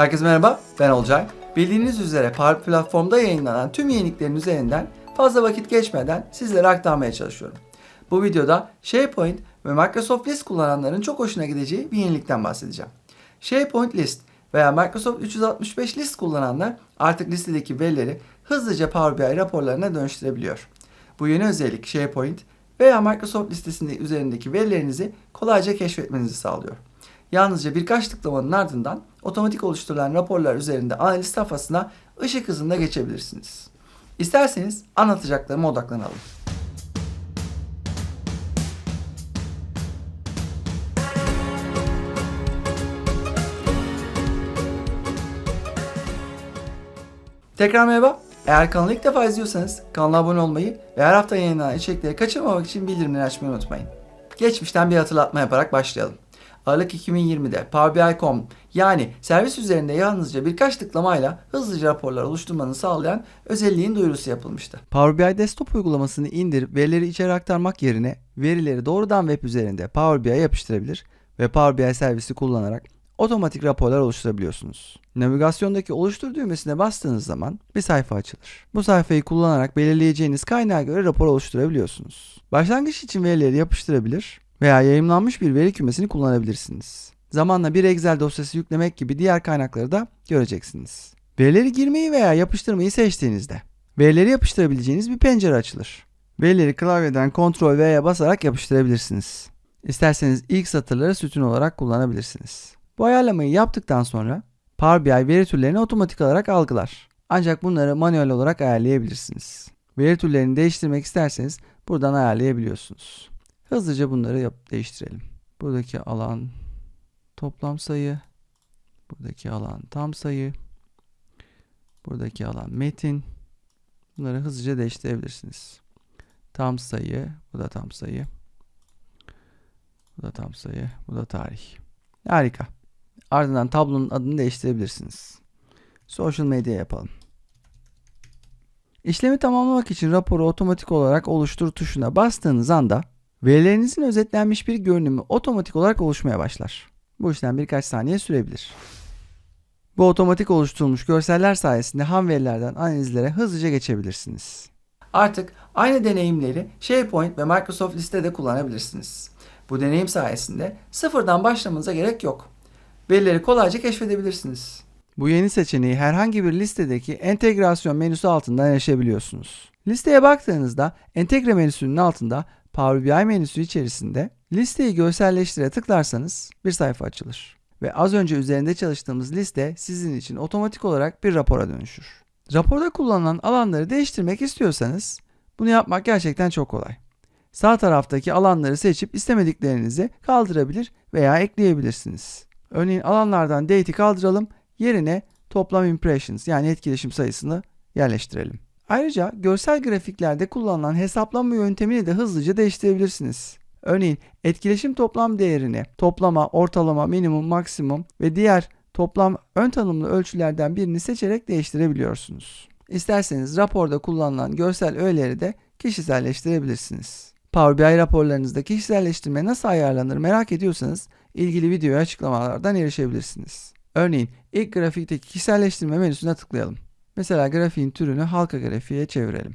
Herkese merhaba, ben Olcay. Bildiğiniz üzere Power Platform'da yayınlanan tüm yeniliklerin üzerinden fazla vakit geçmeden sizlere aktarmaya çalışıyorum. Bu videoda SharePoint ve Microsoft List kullananların çok hoşuna gideceği bir yenilikten bahsedeceğim. SharePoint List veya Microsoft 365 List kullananlar artık listedeki verileri hızlıca Power BI raporlarına dönüştürebiliyor. Bu yeni özellik SharePoint veya Microsoft listesinde üzerindeki verilerinizi kolayca keşfetmenizi sağlıyor. Yalnızca birkaç tıklamanın ardından otomatik oluşturulan raporlar üzerinde analiz safhasına ışık hızında geçebilirsiniz. İsterseniz anlatacaklarıma odaklanalım. Tekrar merhaba. Eğer kanalı ilk defa izliyorsanız kanala abone olmayı ve her hafta yayınlanan içerikleri kaçırmamak için bildirimleri açmayı unutmayın. Geçmişten bir hatırlatma yaparak başlayalım. Aralık 2020'de Power BI.com yani servis üzerinde yalnızca birkaç tıklamayla hızlıca raporlar oluşturmanı sağlayan özelliğin duyurusu yapılmıştı. Power BI desktop uygulamasını indir, verileri içeri aktarmak yerine verileri doğrudan web üzerinde Power BI'ye yapıştırabilir ve Power BI servisi kullanarak otomatik raporlar oluşturabiliyorsunuz. Navigasyondaki oluştur düğmesine bastığınız zaman bir sayfa açılır. Bu sayfayı kullanarak belirleyeceğiniz kaynağa göre rapor oluşturabiliyorsunuz. Başlangıç için verileri yapıştırabilir veya yayımlanmış bir veri kümesini kullanabilirsiniz. Zamanla bir Excel dosyası yüklemek gibi diğer kaynakları da göreceksiniz. Verileri girmeyi veya yapıştırmayı seçtiğinizde verileri yapıştırabileceğiniz bir pencere açılır. Verileri klavyeden Ctrl V'ye basarak yapıştırabilirsiniz. İsterseniz ilk satırları sütun olarak kullanabilirsiniz. Bu ayarlamayı yaptıktan sonra Power BI veri türlerini otomatik olarak algılar. Ancak bunları manuel olarak ayarlayabilirsiniz. Veri türlerini değiştirmek isterseniz buradan ayarlayabiliyorsunuz. Hızlıca bunları yap değiştirelim. Buradaki alan toplam sayı, buradaki alan tam sayı, buradaki alan metin. Bunları hızlıca değiştirebilirsiniz. Tam sayı, bu da tam sayı. Bu da tam sayı, bu da tarih. Harika. Ardından tablonun adını değiştirebilirsiniz. Social medya yapalım. İşlemi tamamlamak için raporu otomatik olarak oluştur tuşuna bastığınız anda verilerinizin özetlenmiş bir görünümü otomatik olarak oluşmaya başlar. Bu işlem birkaç saniye sürebilir. Bu otomatik oluşturulmuş görseller sayesinde ham verilerden analizlere hızlıca geçebilirsiniz. Artık aynı deneyimleri SharePoint ve Microsoft listede kullanabilirsiniz. Bu deneyim sayesinde sıfırdan başlamanıza gerek yok verileri kolayca keşfedebilirsiniz. Bu yeni seçeneği herhangi bir listedeki entegrasyon menüsü altından erişebiliyorsunuz. Listeye baktığınızda entegre menüsünün altında Power BI menüsü içerisinde listeyi görselleştire tıklarsanız bir sayfa açılır. Ve az önce üzerinde çalıştığımız liste sizin için otomatik olarak bir rapora dönüşür. Raporda kullanılan alanları değiştirmek istiyorsanız bunu yapmak gerçekten çok kolay. Sağ taraftaki alanları seçip istemediklerinizi kaldırabilir veya ekleyebilirsiniz. Örneğin alanlardan date'i kaldıralım. Yerine toplam impressions yani etkileşim sayısını yerleştirelim. Ayrıca görsel grafiklerde kullanılan hesaplama yöntemini de hızlıca değiştirebilirsiniz. Örneğin etkileşim toplam değerini toplama, ortalama, minimum, maksimum ve diğer toplam ön tanımlı ölçülerden birini seçerek değiştirebiliyorsunuz. İsterseniz raporda kullanılan görsel öğeleri de kişiselleştirebilirsiniz. Power BI raporlarınızda kişiselleştirme nasıl ayarlanır merak ediyorsanız ilgili videoya açıklamalardan erişebilirsiniz. Örneğin ilk grafikteki kişiselleştirme menüsüne tıklayalım. Mesela grafiğin türünü halka grafiğe çevirelim.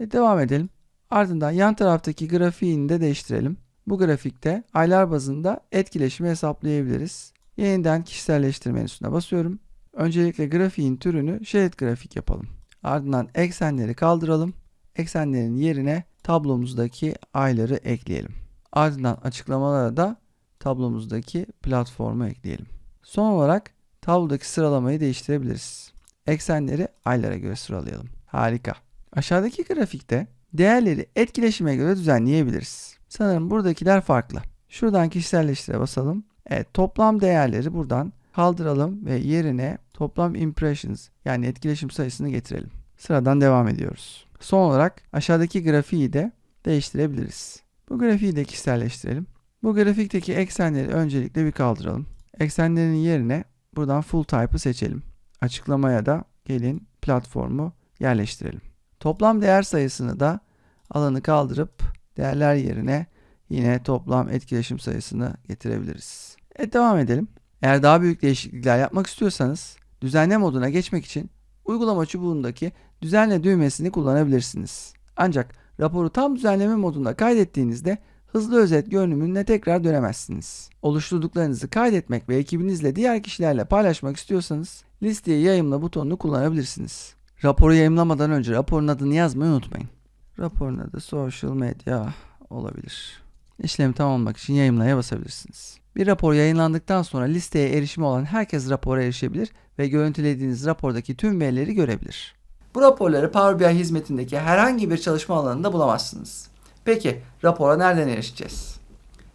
E, devam edelim. Ardından yan taraftaki grafiğini de değiştirelim. Bu grafikte aylar bazında etkileşimi hesaplayabiliriz. Yeniden kişiselleştirme menüsüne basıyorum. Öncelikle grafiğin türünü şerit grafik yapalım. Ardından eksenleri kaldıralım. Eksenlerin yerine tablomuzdaki ayları ekleyelim. Ardından açıklamalara da tablomuzdaki platformu ekleyelim. Son olarak tablodaki sıralamayı değiştirebiliriz. Eksenleri aylara göre sıralayalım. Harika. Aşağıdaki grafikte değerleri etkileşime göre düzenleyebiliriz. Sanırım buradakiler farklı. Şuradan kişiselleştire basalım. Evet toplam değerleri buradan kaldıralım ve yerine toplam impressions yani etkileşim sayısını getirelim. Sıradan devam ediyoruz. Son olarak aşağıdaki grafiği de değiştirebiliriz. Bu grafiği de kişiselleştirelim. Bu grafikteki eksenleri öncelikle bir kaldıralım. Eksenlerin yerine buradan full type'ı seçelim. Açıklamaya da gelin platformu yerleştirelim. Toplam değer sayısını da alanı kaldırıp değerler yerine yine toplam etkileşim sayısını getirebiliriz. Evet devam edelim. Eğer daha büyük değişiklikler yapmak istiyorsanız düzenle moduna geçmek için uygulama çubuğundaki düzenle düğmesini kullanabilirsiniz. Ancak raporu tam düzenleme modunda kaydettiğinizde hızlı özet görünümüne tekrar dönemezsiniz. Oluşturduklarınızı kaydetmek ve ekibinizle diğer kişilerle paylaşmak istiyorsanız listeye yayımla butonunu kullanabilirsiniz. Raporu yayımlamadan önce raporun adını yazmayı unutmayın. Raporun adı social media olabilir. İşlemi tamamlamak için yayımlaya basabilirsiniz. Bir rapor yayınlandıktan sonra listeye erişimi olan herkes rapora erişebilir ve görüntülediğiniz rapordaki tüm verileri görebilir. Bu raporları Power BI hizmetindeki herhangi bir çalışma alanında bulamazsınız. Peki rapora nereden erişeceğiz?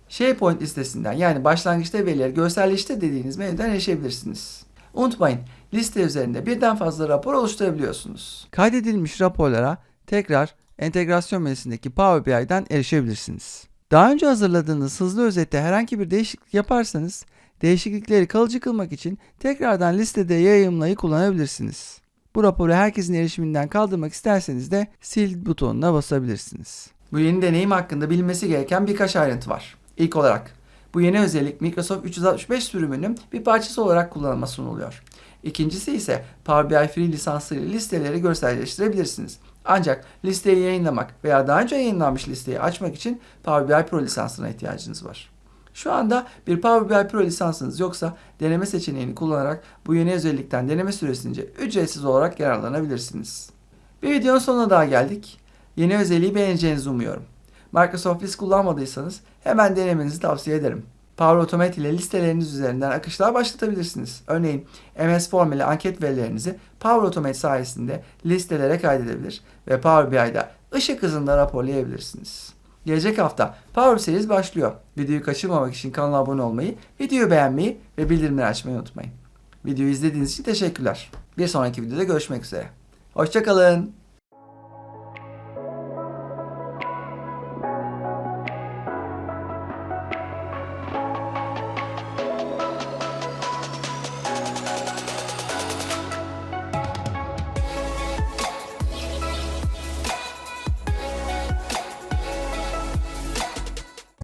SharePoint listesinden yani başlangıçta verileri görselleştir dediğiniz menüden erişebilirsiniz. Unutmayın liste üzerinde birden fazla rapor oluşturabiliyorsunuz. Kaydedilmiş raporlara tekrar entegrasyon menüsündeki Power BI'den erişebilirsiniz. Daha önce hazırladığınız hızlı özette herhangi bir değişiklik yaparsanız değişiklikleri kalıcı kılmak için tekrardan listede yayımlayı kullanabilirsiniz. Bu raporu herkesin erişiminden kaldırmak isterseniz de sil butonuna basabilirsiniz. Bu yeni deneyim hakkında bilinmesi gereken birkaç ayrıntı var. İlk olarak bu yeni özellik Microsoft 365 sürümünün bir parçası olarak kullanıma sunuluyor. İkincisi ise Power BI Free lisanslı ile listeleri görselleştirebilirsiniz. Ancak listeyi yayınlamak veya daha önce yayınlanmış listeyi açmak için Power BI Pro lisansına ihtiyacınız var. Şu anda bir Power BI Pro lisansınız yoksa deneme seçeneğini kullanarak bu yeni özellikten deneme süresince ücretsiz olarak yararlanabilirsiniz. Bir videonun sonuna daha geldik. Yeni özelliği beğeneceğinizi umuyorum. Microsoft List kullanmadıysanız hemen denemenizi tavsiye ederim. Power Automate ile listeleriniz üzerinden akışlar başlatabilirsiniz. Örneğin MS Form ile anket verilerinizi Power Automate sayesinde listelere kaydedebilir ve Power BI'da ışık hızında raporlayabilirsiniz. Gelecek hafta Power Series başlıyor. Videoyu kaçırmamak için kanala abone olmayı, videoyu beğenmeyi ve bildirimleri açmayı unutmayın. Videoyu izlediğiniz için teşekkürler. Bir sonraki videoda görüşmek üzere. Hoşçakalın.